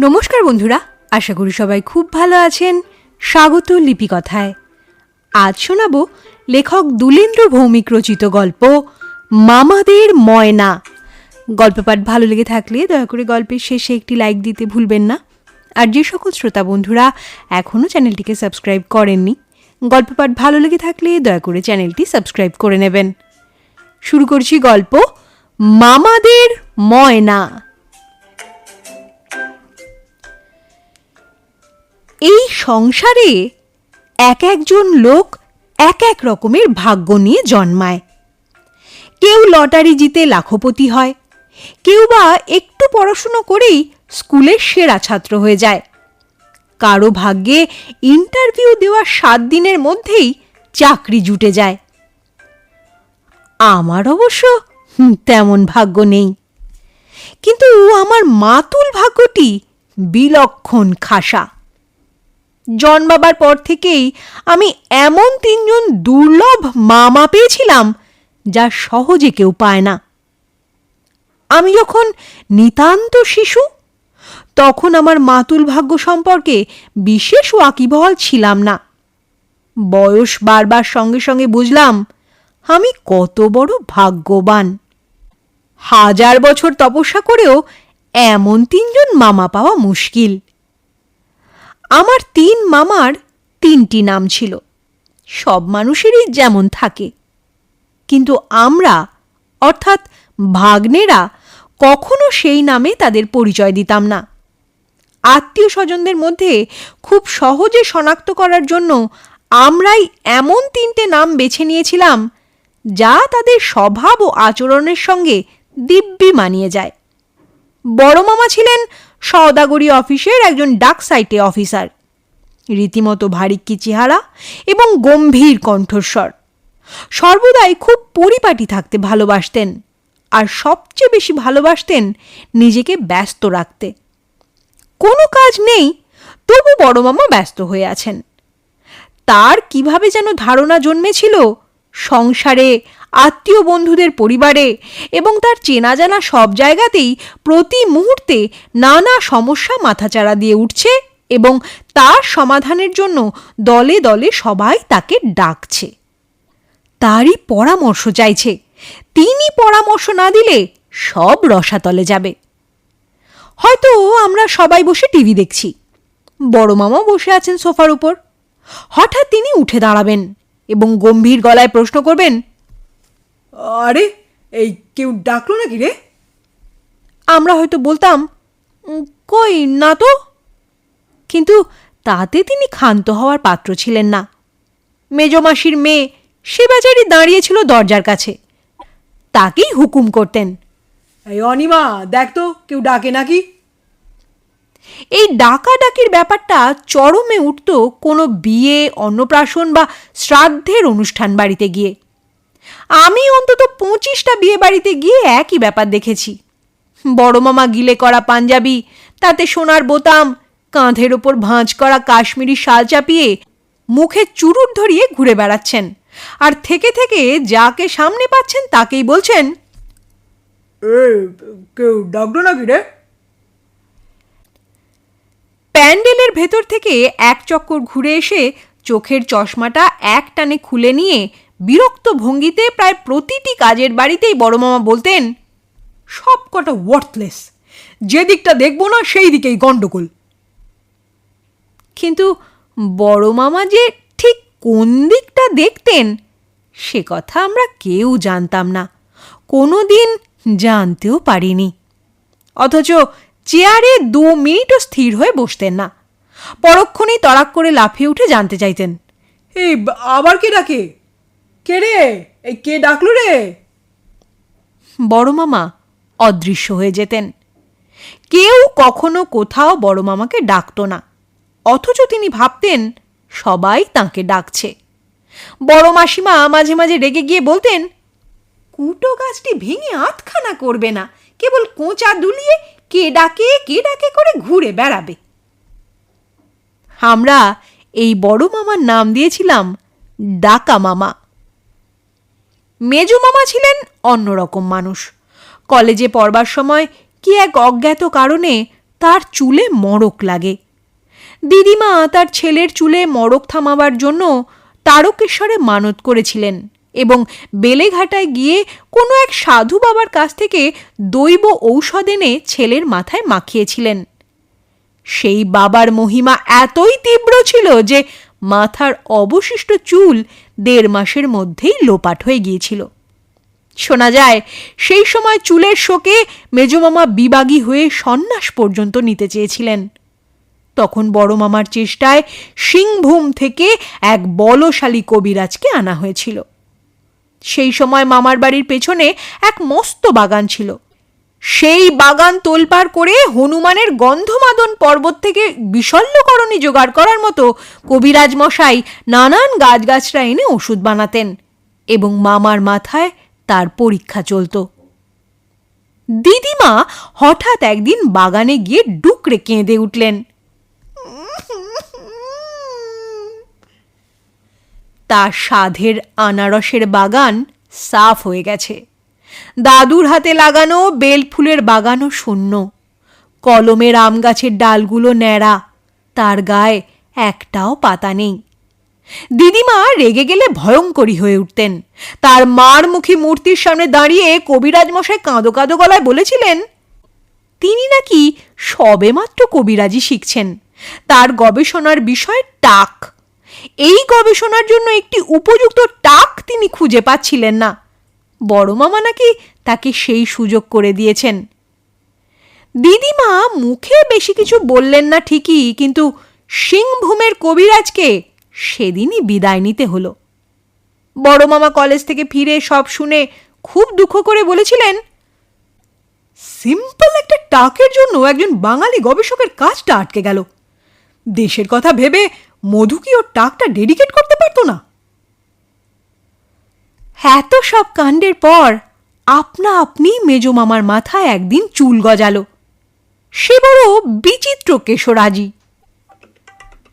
নমস্কার বন্ধুরা, আশা করি সবাই খুব ভালো আছেন। স্বাগত লিপিকথায়। আজ শোনাব লেখক দুলেন্দ্র ভৌমিক রচিত গল্প, মামাদের ময়না। গল্প পাঠ ভালো লেগে থাকলে দয়া করে গল্পের শেষে একটি লাইক দিতে ভুলবেন না। আর যে সকল শ্রোতা বন্ধুরা এখনও চ্যানেলটিকে সাবস্ক্রাইব করেননি, গল্প পাঠ ভালো লেগে থাকলে দয়া করে চ্যানেলটি সাবস্ক্রাইব করে নেবেন। শুরু করছি গল্প, মামাদের ময়না। এই সংসারে এক একজন লোক এক এক রকমের ভাগ্য নিয়ে জন্মায়। কেউ লটারি জিতে লাখপতি হয়, কেউ বা একটু পড়াশুনো করেই স্কুলের সেরা ছাত্র হয়ে যায়। কারও ভাগ্যে ইন্টারভিউ দেওয়ার সাত দিনের মধ্যেই চাকরি জুটে যায়। আমার অবশ্য তেমন ভাগ্য নেই। কিন্তু আমার মাতুল ভাগ্যটি বিলক্ষণ খাসা। জন্মাবার পর থেকেই আমি এমন তিনজন দুর্লভ মামা পেয়েছিলাম যা সহজে কেউ পায় না। আমি যখন নিতান্ত শিশু, তখন আমার মাতুল ভাগ্য সম্পর্কে বিশেষ ওয়াকিবহল ছিলাম না। বয়স বারবার সঙ্গে সঙ্গে বুঝলাম আমি কত বড় ভাগ্যবান। হাজার বছর তপস্যা করেও এমন তিনজন মামা পাওয়া মুশকিল। আমার তিন মামার তিনটি নাম ছিল। সব মানুষেরই যেমন থাকে। কিন্তু আমরা, অর্থাৎ ভাগ্নেরা, কখনো সেই নামে তাদের পরিচয় দিতাম না। আত্মীয় স্বজনদের মধ্যে খুব সহজে শনাক্ত করার জন্য আমরাই এমন তিনটে নাম বেছে নিয়েছিলাম, যা তাদের স্বভাব ও আচরণের সঙ্গে দিব্যি মানিয়ে যায়। বড় মামা ছিলেন সওদাগরি অফিসের একজন ডাক সাইটে অফিসার। রীতিমতো ভারিক্কি চেহারা এবং গম্ভীর কণ্ঠস্বর। সর্বদাই খুব পরিপাটি থাকতে ভালোবাসতেন আর সবচেয়ে বেশি ভালোবাসতেন নিজেকে ব্যস্ত রাখতে। কোনো কাজ নেই, তবু বড় মামা ব্যস্ত হয়ে আছেন। তার কীভাবে যেন ধারণা জন্মেছিল, সংসারে আত্মীয় বন্ধুদের পরিবারে এবং তার চেনা জানা সব জায়গাতেই প্রতি মুহূর্তে নানা সমস্যা মাথাচাড়া দিয়ে উঠছে এবং তার সমাধানের জন্য দলে দলে সবাই তাকে ডাকছে। তারই পরামর্শ চাইছে। তিনি পরামর্শ না দিলে সব রসাতলে যাবে। হয়তো আমরা সবাই বসে টিভি দেখছি। বড় মামা বসে আছেন সোফার উপর। হঠাৎ তিনি উঠে দাঁড়াবেন এবং গম্ভীর গলায় প্রশ্ন করবেন আরে এই কেউ ডাকলো নাকি রে? আমরা হয়তো বলতাম কই না তো? কিন্তু তাতে তিনি ক্ষান্ত হওয়ার পাত্র ছিলেন না। মেজমাসির মেয়ে সে বেচারি দাঁড়িয়েছিল দরজার কাছে। তাকেই হুকুম করতেন। এই অনিমা দেখ তো কেউ ডাকে নাকি? এই ডাকাডাকির ব্যাপারটা চরমে উঠত কোনো বিয়ে অন্নপ্রাশন বা শ্রাদ্ধের অনুষ্ঠান বাড়িতে গিয়ে। আমি অন্তত পঁচিশটা বিয়ে বাড়িতে গিয়ে একই ব্যাপার দেখেছি। বড় মামা গিলে করা পাঞ্জাবি তাতে সোনার বোতাম কাঁধের ওপর ভাঁজ করা কাশ্মীরি শাল চাপিয়ে মুখে চুরুট ধরিয়ে ঘুরে বেড়াচ্ছেন। আর থেকে থেকে যাকে সামনে পাচ্ছেন তাকেই বলছেন কেউ ডাকলো নাকি রে? প্যান্ডেলের ভেতর থেকে এক চক্কর ঘুরে এসে চোখের চশমাটা এক টানে খুলে নিয়ে বিরক্ত ভঙ্গিতে প্রায় প্রতিটি কাজের বাড়িতেই বড় মামা বলতেন, সব কটা ওয়ার্থলেস যে দিকটা দেখব না সেই দিকেই গণ্ডগোল কিন্তু বড় মামা যে ঠিক কোন দিকটা দেখতেন, সে কথা আমরা কেউ জানতাম না। কোনো দিন জানতেও পারিনি। অথচ চেয়ারে দু মিনিটও স্থির হয়ে বসতেন না। পরক্ষণেই তড়াক করে লাফিয়ে উঠে জানতে চাইতেন এই আবার কে ডাকে? কে রে? এই কে ডাকলো রে? বড় মামা অদৃশ্য হয়ে যেতেন। কেউ কখনো কোথাও বড় মামাকে ডাকতো না। অথচ তিনি ভাবতেন, সবাই তাকে ডাকছে। বড় মাসিমা মাঝে মাঝে রেগে গিয়ে বলতেন, কুটো গাছটি ভেঙে আধখানা করবে না। কেবল কোঁচা দুলিয়ে কে ডাকে কে ডাকে করে ঘুরে বেড়াবে। আমরা এই বড় মামার নাম দিয়েছিলাম, ডাকা মামা। মেজো মামা ছিলেন অন্যরকম মানুষ। কলেজে পড়বার সময় কি এক অজ্ঞাত কারণে তার চুলে মড়ক লাগে। দিদিমা তার ছেলের চুলে মড়ক থামাবার জন্য তারকেশ্বরে মানত করেছিলেন এবং বেলেঘাটায় গিয়ে কোনো এক সাধু বাবার কাছ থেকে দৈব ঔষধ এনে ছেলের মাথায় মাখিয়েছিলেন। সেই বাবার মহিমা এতই তীব্র ছিল যে মাথার অবশিষ্ট চুল দেড় মাসের মধ্যেই লোপাট হয়ে গিয়েছিল। শোনা যায়, সেই সময় চুলের শোকে মেজমামা বিবাগী হয়ে সন্ন্যাস পর্যন্ত নিতে চেয়েছিলেন। তখন বড় মামার চেষ্টায় সিংভূম থেকে এক বলশালী কবিরাজকে আনা হয়েছিল। সেই সময় মামার বাড়ির পেছনে এক মস্ত বাগান ছিল। সেই বাগান তোলপাড় করে হনুমানের গন্ধমাদন পর্বত থেকে বিশল্যকরণী জোগাড় করার মতো কবিরাজ মশাই নানান গাছগাছরা এনে ওষুধ বানাতেন এবং মামার মাথায় তার পরীক্ষা চলত। দিদিমা হঠাৎ একদিন বাগানে গিয়ে ডুকরে কেঁদে উঠলেন। তার সাধের আনারসের বাগান সাফ হয়ে গেছে। দাদুর হাতে লাগানো বেল ফুলের বাগানও শূন্য। কলমের আম গাছের ডালগুলো ন্যাড়া, তার গায়ে একটাও পাতা নেই। দিদিমা রেগে গেলে ভয়ঙ্করী হয়ে উঠতেন। তার মার মুখী মূর্তির সামনে দাঁড়িয়ে কবিরাজ মশাই কাঁদো কাঁদো গলায় বলেছিলেন, তিনি নাকি সবেমাত্র কবিরাজি শিখছেন। তার গবেষণার বিষয় টাক। এই গবেষণার জন্য একটি উপযুক্ত টাক তিনি খুঁজে পাচ্ছিলেন না। বড় মামা নাকি তাকে সেই সুযোগ করে দিয়েছেন। দিদিমা মুখে বেশি কিছু বললেন না ঠিকই, কিন্তু সিংভূমের কবিরাজকে সেদিনই বিদায় নিতে হলো। বড় মামা কলেজ থেকে ফিরে সব শুনে খুব দুঃখ করে বলেছিলেন, সিম্পল একটা টাকের জন্য একজন বাঙালি গবেষকের কাজটা আটকে গেল। দেশের কথা ভেবে মধু কি ওর টাকটা ডেডিকেট করতে পারতো না? এত সব কাণ্ডের পর আপনা আপনি মেজো মামার মাথায় একদিন চুল গজালো। সে বড় বিচিত্র কেশরাজি।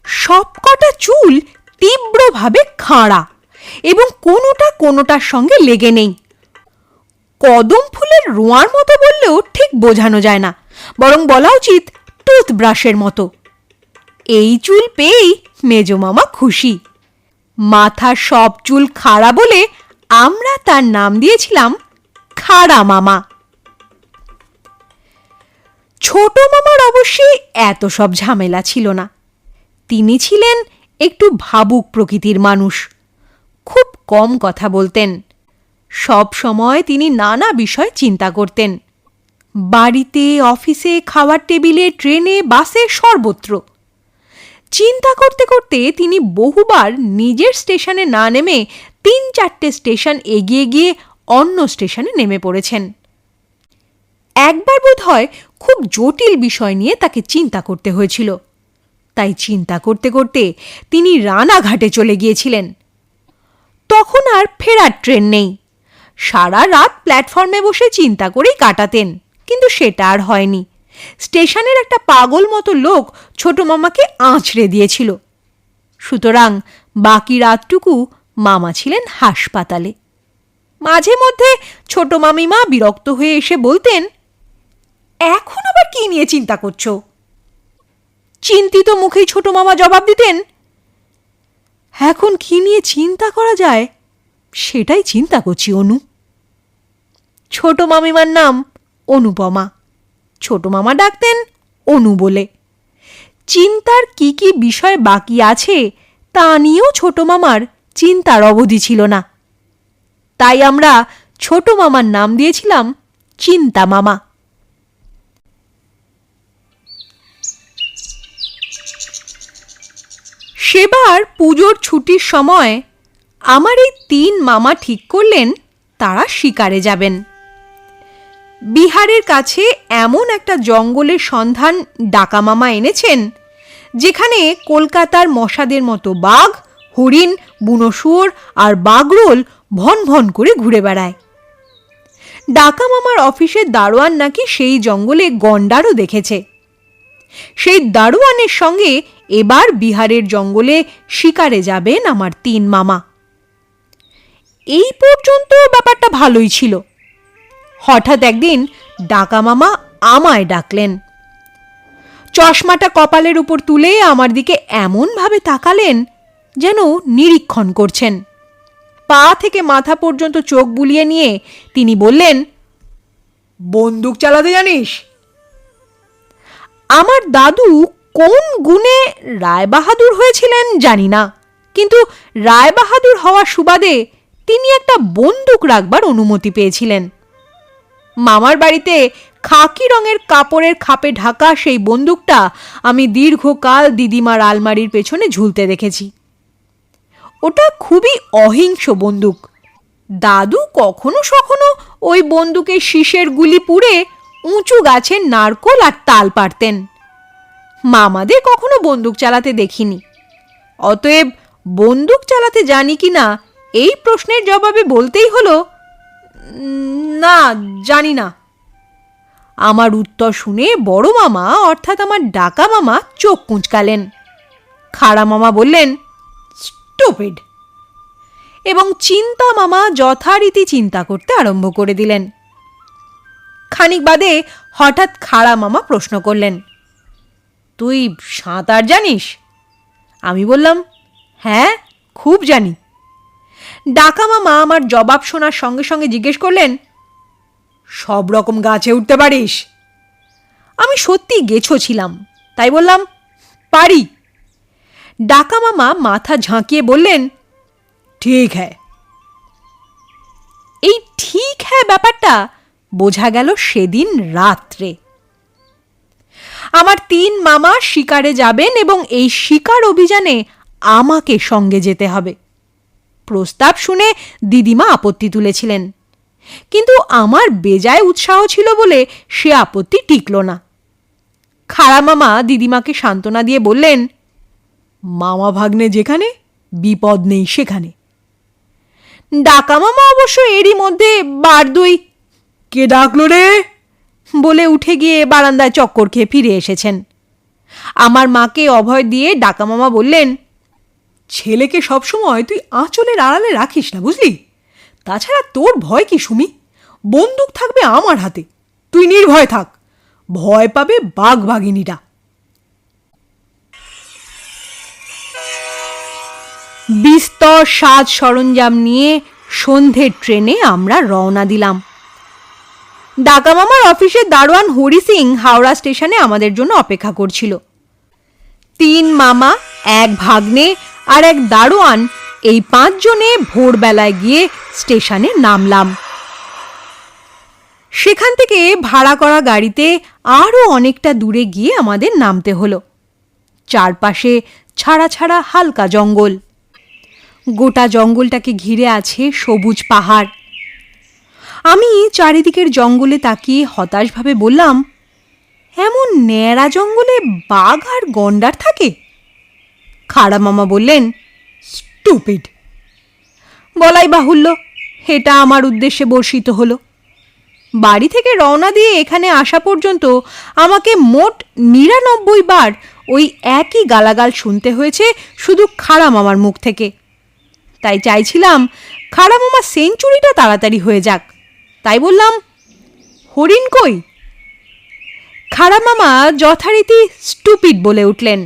সবকটা চুল তীব্রভাবে খাঁড়া এবং কোনোটা কোনোটার সঙ্গে লেগে নেই। কদম ফুলের রোঁয়ার মতো বললেও ঠিক বোঝানো যায় না, বরং বলা উচিত টুথব্রাশের মতো। এই চুল পেয়েই মেজো মামা খুশি। মাথার সব চুল খাড়া বলে আমরা তার নাম দিয়েছিলাম খাড়া মামা। ছোট মামার অবশ্যই এত সব ঝামেলা ছিল না। তিনি ছিলেন একটু ভাবুক প্রকৃতির মানুষ। খুব কম কথা বলতেন। সব সময় তিনি নানা বিষয় চিন্তা করতেন। বাড়িতে, অফিসে খাওয়ার টেবিলে, ট্রেনে, বাসে সর্বত্র। চিন্তা করতে করতে তিনি বহুবার নিজের স্টেশনে না নেমে তিন চারটে স্টেশন এগিয়ে গিয়ে অন্য স্টেশনে নেমে পড়েছেন। একবার বোধ হয় খুব জটিল বিষয় নিয়ে তাকে চিন্তা করতে হয়েছিল। তাই চিন্তা করতে করতে তিনি রানাঘাটে চলে গিয়েছিলেন। তখন আর ফেরার ট্রেন নেই। সারা রাত প্ল্যাটফর্মে বসে চিন্তা করেই কাটাতেন, কিন্তু সেটা আর হয়নি। স্টেশনের একটা পাগল মতো লোক ছোট মামাকে আঁচড়ে দিয়েছিল। সুতরাং বাকি রাতটুকু মামা ছিলেন হাসপাতালে। মাঝে মধ্যে ছোট মামিমা বিরক্ত হয়ে এসে বলতেন, এখন আবার কি নিয়ে চিন্তা করছ? চিন্তিত মুখেই ছোট মামা জবাব দিতেন, এখন কি নিয়ে চিন্তা করা যায়? সেটাই চিন্তা করছি, অনু। ছোট মামিমার নাম অনুপমা। ছোট মামা ডাকতেন অনু বলে। চিন্তার কি কি বিষয় বাকি আছে তা নিয়েও ছোট মামার চিন্তার অবধি ছিল না। তাই আমরা ছোট মামার নাম দিয়েছিলাম চিন্তা মামা। সেবার পুজোর ছুটির সময় আমার এই তিন মামা ঠিক করলেন তারা শিকারে যাবেন। বিহারের কাছে এমন একটা জঙ্গলের সন্ধান ডাকা মামা এনেছেন, যেখানে কলকাতার মশাদের মতো বাঘ হরিণ, বুনো শুয়োর আর বাগরোল ভন ভন করে ঘুরে বেড়ায়। ডাকা মামার অফিসের দারোয়ান নাকি সেই জঙ্গলে গন্ডারও দেখেছে। সেই দারোয়ানের সঙ্গে এবার বিহারের জঙ্গলে শিকারে যাবেন আমার তিন মামা। এই পর্যন্ত ব্যাপারটা ভালোই ছিল। হঠাৎ একদিন ডাকা মামা আমায় ডাকলেন। চশমাটা কপালের উপর তুলে আমার দিকে এমনভাবে তাকালেন যেন নিরীক্ষণ করছেন। পা থেকে মাথা পর্যন্ত চোখ বুলিয়ে নিয়ে তিনি বললেন বন্দুক চালাতে জানিস? আমার দাদু কোন গুণে রায়বাহাদুর হয়েছিলেন জানি না কিন্তু রায়বাহাদুর হওয়া সুবাদে তিনি একটা বন্দুক রাখবার অনুমতি পেয়েছিলেন। মামার বাড়িতে খাকি রঙের কাপড়ের খাপে ঢাকা সেই বন্দুকটা আমি দীর্ঘকাল দিদিমার আলমারির পেছনে ঝুলতে দেখেছি। ওটা খুবই অহিংস বন্দুক। দাদু কখনো সখনো ওই বন্দুকের শীষের গুলি পুড়ে উঁচু গাছের নারকোল আর তাল পারতেন মামাদের কখনো বন্দুক চালাতে দেখিনি। অতএব বন্দুক চালাতে জানি কি না, এই প্রশ্নের জবাবে বলতেই হলো, না, জানি না। আমার উত্তর শুনে বড় মামা, অর্থাৎ আমার ডাকা মামা, চোখ কুঁচকালেন। খাড়া মামা বললেন স্টুপিড এবং চিন্তা মামা যথারীতি চিন্তা করতে আরম্ভ করে দিলেন। খানিক বাদে হঠাৎ খাড়া মামা প্রশ্ন করলেন, তুই সাঁতার জানিস? আমি বললাম হ্যাঁ খুব জানি। ডাকা মামা আমার জবাব শোনার সঙ্গে সঙ্গে জিজ্ঞেস করলেন, সব রকম গাছে উঠতে পারিস? আমি সত্যি গেছো ছিলাম, তাই বললাম, পারি। ডাকা মামা মাথা ঝাঁকিয়ে বললেন, ঠিক হ্যাঁ এই ঠিক হ্যাঁ ব্যাপারটা? বোঝা গেল সেদিন রাত্রে। আমার তিন মামা শিকারে যাবেন এবং এই শিকার অভিযানে আমাকে সঙ্গে যেতে হবে। প্রস্তাব শুনে দিদিমা আপত্তি তুলেছিলেন। কিন্তু আমার বেজায় উৎসাহ ছিল বলে সে আপত্তি টিকল না। খাড়া মামা দিদিমাকে সান্ত্বনা দিয়ে বললেন মামা ভাগ্নে যেখানে বিপদ নেই সেখানে। ডাকা মামা অবশ্য এরই মধ্যে বার বারদুই। কে ডাকলো রে? বলে উঠে গিয়ে বারান্দায় চক্কর খেয়ে ফিরে এসেছেন। আমার মাকে অভয় দিয়ে ডাকা মামা বললেন ছেলেকে সবসময় তুই আঁচলের আড়ালে রাখিস না বুঝলি? তাছাড়া তোর ভয় কি সুমি? বন্দুক থাকবে আমার হাতে। তুই নির্ভয় থাক। ভয় পাবে বাঘ বাঘিনীরা বিস্তর সাজ সরঞ্জাম নিয়ে সন্ধ্যের ট্রেনে আমরা রওনা দিলাম। ডাকা মামার অফিসের দারোয়ান হরি সিং হাওড়া স্টেশনে আমাদের জন্য অপেক্ষা করছিল। তিন মামা, এক ভাগ্নে আর এক দারোয়ান এই পাঁচজনে ভোরবেলায় গিয়ে স্টেশনে নামলাম। সেখান থেকে ভাড়া করা গাড়িতে আরও অনেকটা দূরে গিয়ে আমাদের নামতে হলো। চারপাশে ছাড়া ছাড়া হালকা জঙ্গল। গোটা জঙ্গলটাকে ঘিরে আছে সবুজ পাহাড়। আমি চারিদিকের জঙ্গলে তাকিয়ে হতাশভাবে বললাম, এমন ন্যাড়া জঙ্গলে বাঘ আর গন্ডার থাকে? খাড়া মামা বললেন, স্টুপিড। বলাই বাহুল্য, এটা আমার উদ্দেশ্যে বর্ষিত হলো। বাড়ি থেকে রওনা দিয়ে এখানে আসা পর্যন্ত আমাকে মোট নিরানব্বই বার ওই একই গালাগাল শুনতে হয়েছে শুধু খাড়া মামার মুখ থেকে। তাই চাইছিলাম খাড়া মামা সেঞ্চুরিটা তাড়াতাড়ি হয়ে যাক। তাই বললাম, হরিণ কই? খাড়া মামা যথারীতি স্টুপিড বলে উঠলেন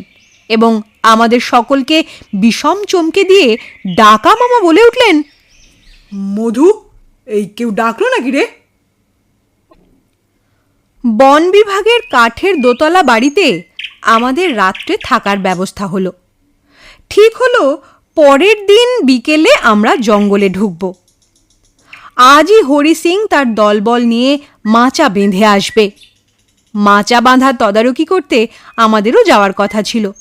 এবং আমাদের সকলকে বিষম চমকে দিয়ে ডাকা মামা বলে উঠলেন, মধু, এই কেউ ডাকলো নাকি রে? বন বিভাগের কাঠের দোতলা বাড়িতে আমাদের রাত্রে থাকার ব্যবস্থা হলো। ঠিক হলো পরের দিন বিকেলে আমরা জঙ্গলে ঢুকব। আজই হরি সিং তার দলবল নিয়ে মাচা বেঁধে আসবে। মাচা বাঁধার তদারকি করতে আমাদেরও যাওয়ার কথা ছিল।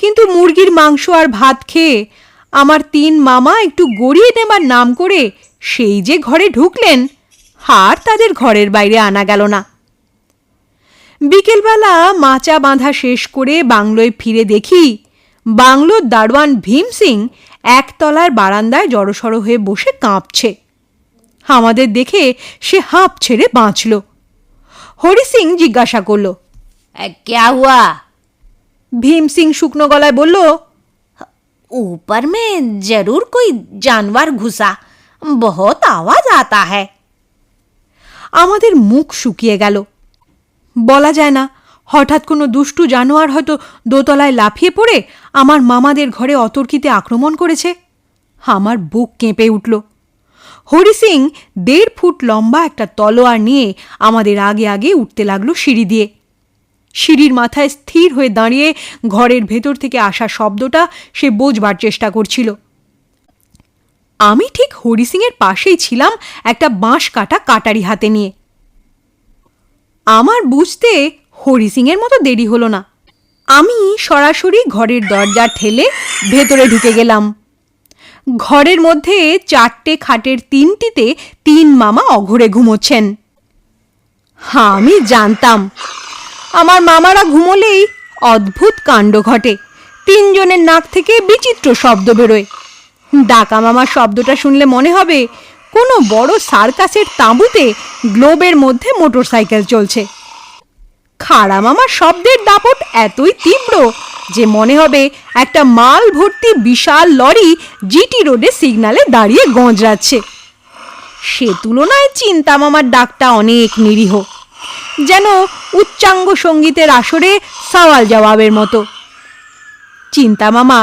কিন্তু মুরগির মাংস আর ভাত খেয়ে আমার তিন মামা একটু গড়িয়ে নেবার নাম করে সেই যে ঘরে ঢুকলেন হার তাদের ঘরের বাইরে আনা গেল না। বিকেলবেলা মাচা বাঁধা শেষ করে বাংলোয় ফিরে দেখি বাংলোর দারোয়ান ভীম সিং একতলার বারান্দায় জড়সড় হয়ে বসে কাঁপছে আমাদের দেখে সে হাঁপ ছেড়ে বাঁচল হরি সিং জিজ্ঞাসা করল क्या हुआ ভীম সিং শুকনো গলায় বলল ऊपर में जरूर कोई जानवर घुसा बहुत आवाज आता है আমাদের মুখ শুকিয়ে গেল বলা যায় না হঠাৎ কোনো দুষ্টু জানোয়ার হয়তো দোতলায় লাফিয়ে পড়ে আমার মামাদের ঘরে অতর্কিতে আক্রমণ করেছে। আমার বুক কেঁপে উঠল। হরি সিং দেড় ফুট লম্বা একটা তলোয়ার নিয়ে আমাদের আগে আগে উঠতে লাগল সিঁড়ি দিয়ে। সিঁড়ির মাথায় স্থির হয়ে দাঁড়িয়ে ঘরের ভেতর থেকে আসা শব্দটা সে বোঝবার চেষ্টা করছিল। আমি ঠিক হরি সিংয়ের পাশেই ছিলাম একটা বাঁশ কাটা কাটারি হাতে নিয়ে। আমার বুঝতে হরি সিংয়ের মতো দেরি হলো না। আমি সরাসরি ঘরের দরজা ঠেলে ভেতরে ঢুকে গেলাম। ঘরের মধ্যে চারটে খাটের তিনটিতে তিন মামা অঘরে ঘুমোচ্ছেন। হ্যাঁ আমি জানতাম। আমার মামারা ঘুমোলেই অদ্ভুত কাণ্ড ঘটে। তিনজনের নাক থেকে বিচিত্র শব্দ বেরোয়। ডাকা মামার শব্দটা শুনলে মনে হবে কোনো বড় সার্কাসের তাঁবুতে গ্লোবের মধ্যে মোটরসাইকেল চলছে। খাড়া মামার শব্দের দাপট এতই তীব্র যে মনে হবে একটা মাল ভর্তি বিশাল লরি জিটি রোডে সিগনালে দাঁড়িয়ে গঁজরাচ্ছে। সে তুলনায় চিন্তা মামার ডাকটা অনেক নিরীহ, যেন উচ্চাঙ্গ সঙ্গীতের আসরে সওয়াল জবাবের মতো। চিন্তা মামা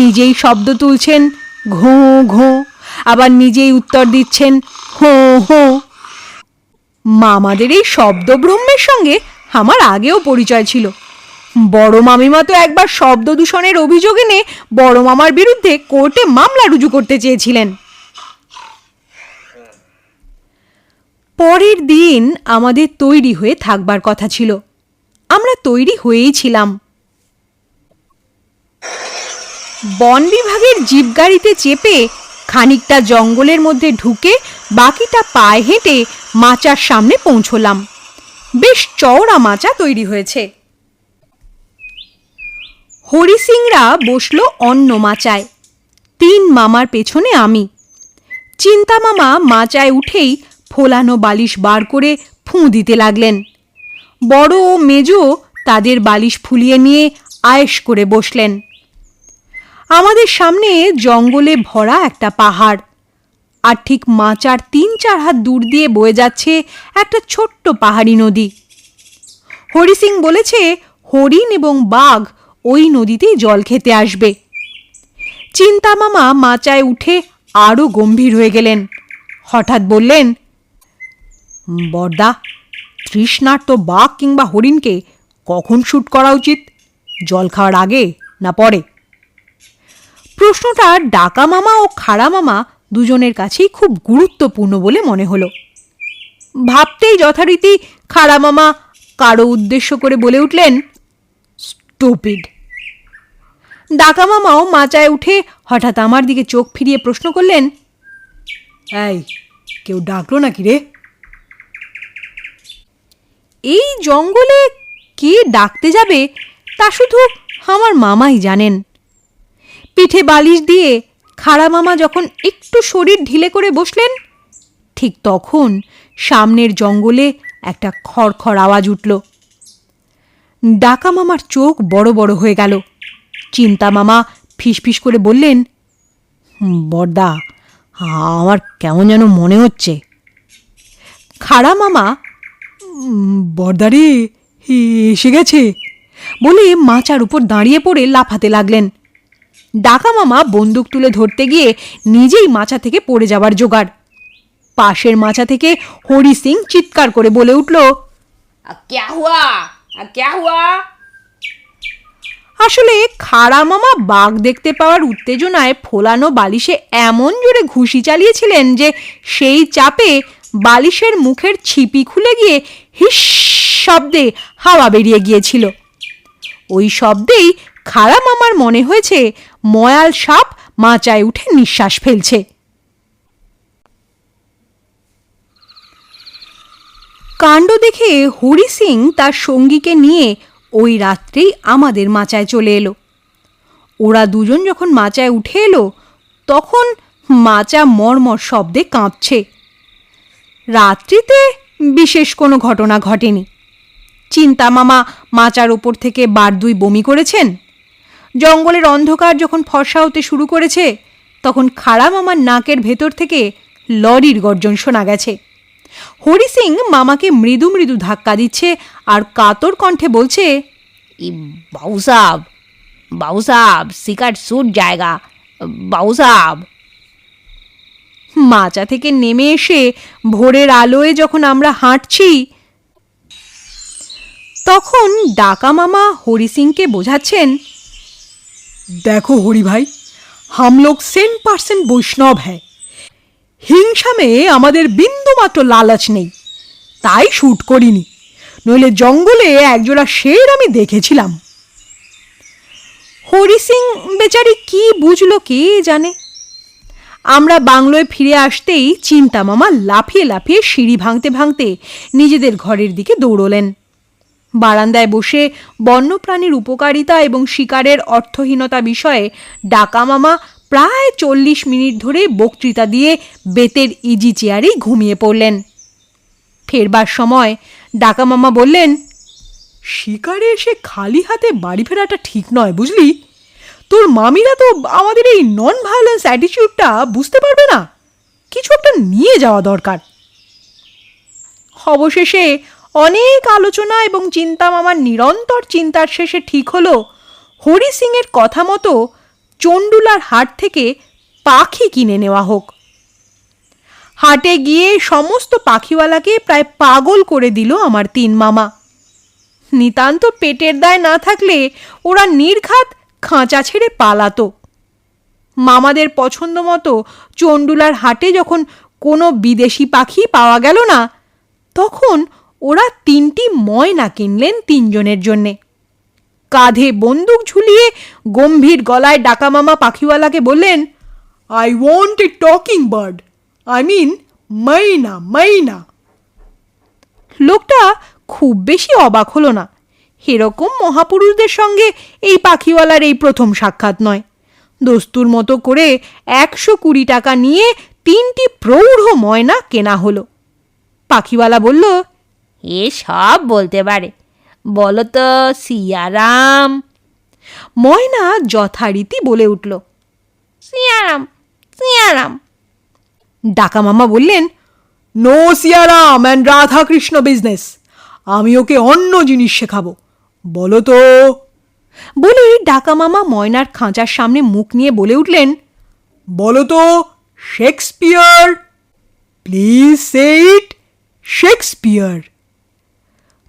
নিজেই শব্দ তুলছেন, ঘোঁ ঘোঁ, আবার নিজেই উত্তর দিচ্ছেন, হোঁ হোঁ। মামাদের এই শব্দব্রহ্মের সঙ্গে আমার আগেও পরিচয় ছিল। বড় মামিমা তো একবার শব্দ দূষণের অভিযোগ এনে বড় মামার বিরুদ্ধে কোর্টে মামলা রুজু করতে চেয়েছিলেন। পরের দিন আমাদের তৈরি হয়ে থাকবার কথা ছিল। আমরা তৈরি হয়েই ছিলাম। বন বিভাগের জিপ গাড়িতে চেপে খানিকটা জঙ্গলের মধ্যে ঢুকে বাকিটা পায়ে হেঁটে মাচার সামনে পৌঁছলাম। বেশ চওড়া মাচা তৈরি হয়েছে। হরি সিংরা বসল অন্য মাচায়। তিন মামার পেছনে আমি। চিন্তা মামা মাচায় উঠেই ফোলানো বালিশ বার করে ফুঁ দিতে লাগলেন। বড় ও মেজো তাদের বালিশ ফুলিয়ে নিয়ে আয়েশ করে বসলেন। আমাদের সামনে জঙ্গলে ভরা একটা পাহাড়। আর ঠিক মাচার তিন চার হাত দূর দিয়ে বয়ে যাচ্ছে একটা ছোট্ট পাহাড়ি নদী। হরি সিং বলেছে, হরিণ এবং বাঘ ওই নদীতেই জল খেতে আসবে। চিন্তা মামা মাচায় উঠে আরও গম্ভীর হয়ে গেলেন। হঠাৎ বললেন, বর্দা, তৃষ্ণার্ত বাঘ কিংবা হরিণকে কখন শ্যুট করা উচিত? জল খাওয়ার আগে না পরে? প্রশ্নটা ডাকা মামা ও খাড়া মামা দুজনের কাছেই খুব গুরুত্বপূর্ণ বলে মনে হলো। ভাবতেই যথারীতি খাড়া মামা কারও উদ্দেশ্য করে বলে উঠলেন স্টুপিড ডাকা মামাও মাচায় উঠে হঠাৎ আমার দিকে চোখ ফিরিয়ে প্রশ্ন করলেন, এই, কেউ ডাকলো নাকি রে? এই জঙ্গলে কে ডাকতে যাবে তা শুধু আমার মামাই জানেন। পিঠে বালিশ দিয়ে খাড়া মামা যখন একটু শরীর ঢিলে করে বসলেন ঠিক তখন সামনের জঙ্গলে একটা খড়খড় আওয়াজ উঠল। ডাকা মামার চোখ বড় বড় হয়ে গেল। চিন্তা মামা ফিসফিস করে বললেন "হুম, বড়দা আমার কেমন যেন মনে হচ্ছে। খাড়া মামা বর্দারে এসে গেছে। বলে মাচার উপর দাঁড়িয়ে পড়ে লাফাতে লাগলেন। ডাকা মামা বন্দুক তুলে ধরতে গিয়ে নিজেই মাচা থেকে পড়ে যাওয়ার জোগাড়। পাশের মাচা থেকে হরি সিং চিৎকার করে বলে উঠল আসলে খাড়া মামা বাঘ দেখতে পাওয়ার উত্তেজনায় ফোলানো বালিশে এমন জোরে ঘুষি চালিয়েছিলেন যে সেই চাপে বালিশের মুখের ছিপি খুলে গিয়ে হিস শব্দে হাওয়া বেরিয়ে গিয়েছিল। ওই শব্দেই খাড়া মামার মনে হয়েছে ময়াল সাপ মাচায় উঠে নিঃশ্বাস ফেলছে। কাণ্ড দেখে হরি সিং তার সঙ্গীকে নিয়ে ওই রাত্রেই আমাদের মাচায় চলে এলো। ওরা দুজন যখন মাচায় উঠে এলো, তখন মাচা মর্মর শব্দে কাঁপছে। রাত্রিতে বিশেষ কোনো ঘটনা ঘটেনি। চিন্তা মামা মাচার ওপর থেকে বার দুই বমি করেছেন? জঙ্গলের অন্ধকার যখন ফর্সা হতে শুরু করেছে, তখন খাড়া মামার নাকের ভেতর থেকে লরির গর্জন শোনা গেছে। হরি সিং মামাকে মৃদু মৃদু ধাক্কা দিচ্ছে আর কাতর কণ্ঠে বলছে, ই, বাবু সাহেব বাবু সাহেব, শিকার সুট জায়গা, বাবু সাহেব। মাচা থেকে নেমে এসে ভোরের আলোয় যখন আমরা হাঁটছি, তখন ডাকা মামা হরি সিংকে বোঝাচ্ছেন देखो हरी भाई हम लोग सेंट परसेंट বৈষ্ণব হ্যায় হিংসা মেয়ে আমাদের বিন্দু মাত্র লালচ নেই তাই শ্যুট করিনি নইলে জঙ্গলে একজোড়া শের আমি দেখেছিলাম হরি সিং বেচারি কি বুঝলো কে জানে আমরা বাংলোয় ফিরে আসতেই চিন্তা মামা লাফিয়ে লাফিয়ে সিঁড়ি ভাঙতে ভাঙতে নিজেদের ঘরের দিকে দৌড়লেন বারান্দায় বসে বন্যপ্রাণীর উপকারিতা এবং শিকারের অর্থহীনতা বিষয়ে ডাকা মামা প্রায় চল্লিশ মিনিট ধরে বক্তৃতা দিয়ে বেতের ইজি চেয়ারেই ঘুমিয়ে পড়লেন। ফেরবার সময় ডাকা মামা বললেন, শিকারে এসে খালি হাতে বাড়ি ফেরাটা ঠিক নয়, বুঝলি? তোর মামিরা তো আমাদের এই নন ভায়োলেন্স অ্যাটিটিউডটা বুঝতে পারবে না। কিছু একটা নিয়ে যাওয়া দরকার। অবশেষে অনেক আলোচনা এবং চিন্তা মামার নিরন্তর চিন্তার শেষে ঠিক হলো, হরি সিংয়ের কথা মতো চণ্ডুলার হাট থেকে পাখি কিনে নেওয়া হোক। হাটে গিয়ে সমস্ত পাখিওয়ালাকে প্রায় পাগল করে দিল আমার তিন মামা। নিতান্ত পেটের দায় না থাকলে ওরা নির্ঘাত খাঁচা ছেড়ে পালাতো। মামাদের পছন্দ মতো চণ্ডুলার হাটে যখন কোনো বিদেশি পাখি পাওয়া গেল না, তখন ওরা তিনটি ময়না কিনলেন তিনজনের জন্যে। কাঁধে বন্দুক ঝুলিয়ে গম্ভীর গলায় ডাকা মামা পাখিওয়ালাকে বললেন I want a talking bird I mean myna myna. লোকটা খুব বেশি অবাক হলো না। এরকম মহাপুরুষদের সঙ্গে এই পাখিওয়ালার এই প্রথম সাক্ষাৎ নয়। দস্তুর মতো করে একশো কুড়ি টাকা নিয়ে তিনটি প্রৌঢ় ময়না কেনা হলো। পাখিওয়ালা বলল এ সব বলতে পারে। বলো তো সিয়ারাম। ময়না যথারীতি বলে উঠল, সিয়ারাম সিয়ারাম। ডাকা মামা বললেন, no Siyaram and Radha Krishna business, আমি ওকে অন্য জিনিস শেখাবো, বলো তো। বলেই ডাকা মামা ময়নার খাঁচার সামনে মুখ নিয়ে বলে উঠলেন, বলো তো, Shakespeare, please say it Shakespeare.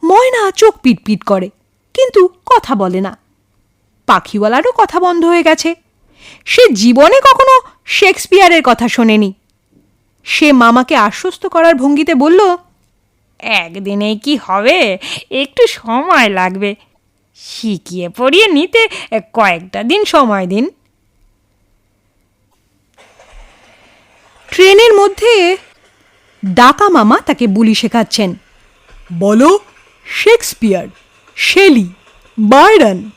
ময়না চোখ পিটপিট করে, কিন্তু কথা বলে না। পাখিওয়ালারও কথা বন্ধ হয়ে গেছে। সে জীবনে কখনো শেক্সপিয়ারের কথা শোনেনি। সে মামাকে আশ্বস্ত করার ভঙ্গিতে বলল, একদিনে কি হবে? একটু সময় লাগবে। শিখিয়ে পড়িয়ে নিতে কয়েকটা দিন সময় দিন। ট্রেনের মধ্যে ডাকা মামা তাকে বুলি শেখাচ্ছেন। বলো শেক্সপিয়ার শেলি বায়রন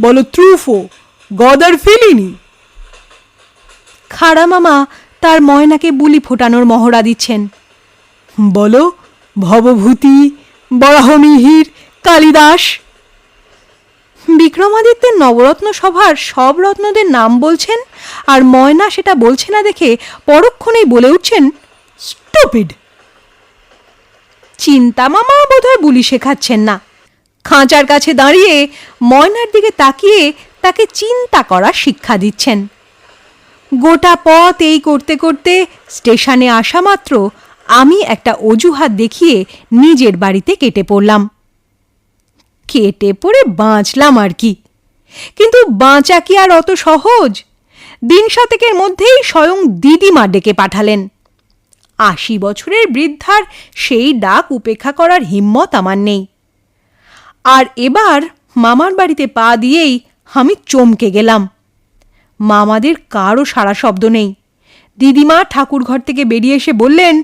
বলো ত্রুফো গদার ফিলিনি। খাড়া মামা তার ময়নাকে বুলি ফোটানোর মহড়া দিচ্ছেন। বলো ভবভূতি বরাহমিহির কালিদাস। বিক্রমাদিত্যের নবরত্ন সভার সব রত্নদের নাম বলছেন আর ময়না সেটা বলছে না দেখে পরক্ষণেই বলে উঠছেন স্টুপিড! চিন্তা মামা বোধহয় বুলি শেখাচ্ছেন না। খাঁচার কাছে দাঁড়িয়ে ময়নার দিকে তাকিয়ে তাকে চিন্তা করার শিক্ষা দিচ্ছেন। গোটা পথ এই করতে করতে স্টেশনে আসা মাত্র আমি একটা অজুহাত দেখিয়ে নিজের বাড়িতে কেটে পড়লাম। কেটে পড়ে বাঁচলাম আর কি। কিন্তু বাঁচা কি আর অত সহজ? দিন শতকের মধ্যেই স্বয়ং দিদিমা ডেকে পাঠালেন। আশি বছরের বৃদ্ধার সেই ডাক উপেক্ষা করার হিম্মত আমার নেই। আর এবার মামার বাড়িতে পা দিয়েই আমি চমকে গেলাম। মামাদের কারও সারা শব্দ নেই। দিদিমা ঠাকুর ঘর থেকে বেরিয়ে এসে বললেন,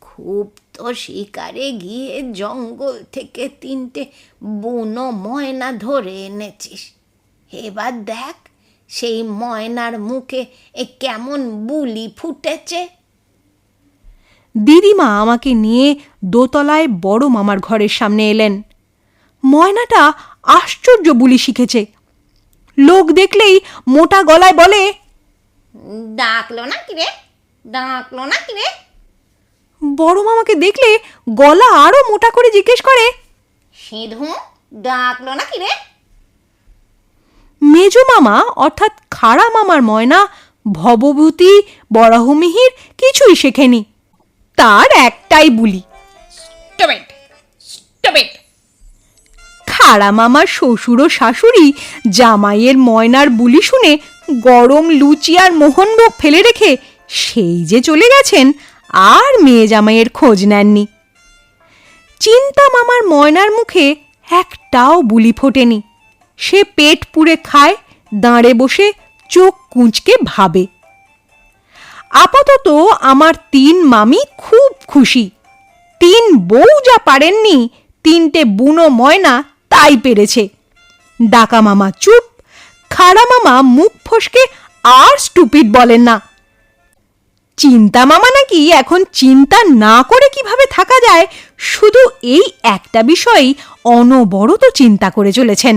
খুব তো শিকারে গিয়ে জঙ্গল থেকে তিনটে বুনো ময়না ধরে এনেছিস। এবার দেখ সেই ময়নার মুখে এ কেমন বুলি ফুটেছে। দিদিমা আমাকে নিয়ে দোতলায় বড় মামার ঘরের সামনে এলেন। ময়নাটা আশ্চর্য বুলি শিখেছে। লোক দেখলেই মোটা গলায় বলে ডাকলো না কি রে? ডাকলো না কি রে? বড় মামাকে দেখলে গলা আরও মোটা করে জিজ্ঞেস করে সিধু ডাকলো না কি রে? মেজ মামা অর্থাৎ খাড়া মামার ময়না ভবভূতি বরাহমিহির কিছুই শেখেনি। তার একটাই বুলি। খাড়া মামার শ্বশুর ও শাশুড়ি জামাইয়ের ময়নার বুলি শুনে গরম লুচি আর মোহনভোগ ফেলে রেখে সেই যে চলে গেছেন আর মেয়ে জামাইয়ের খোঁজ নেননি। চিন্তা মামার ময়নার মুখে একটাও বুলি ফোটেনি। সে পেট পুড়ে খায় দাঁড়ে বসে চোখ কুঁচকে ভাবে। আপাতত আমার তিন মামি খুব খুশি। তিন বউ যা পারেননি, তিনটে বুনো ময়না তাই পেরেছে। ডাকা মামা চুপ, খাড়া মামা মুখ ফসকে আর স্টুপিড বলেন না। চিন্তা মামা নাকি এখন চিন্তা না করে কীভাবে থাকা যায়, শুধু এই একটা বিষয়ই অনবরত চিন্তা করে চলেছেন।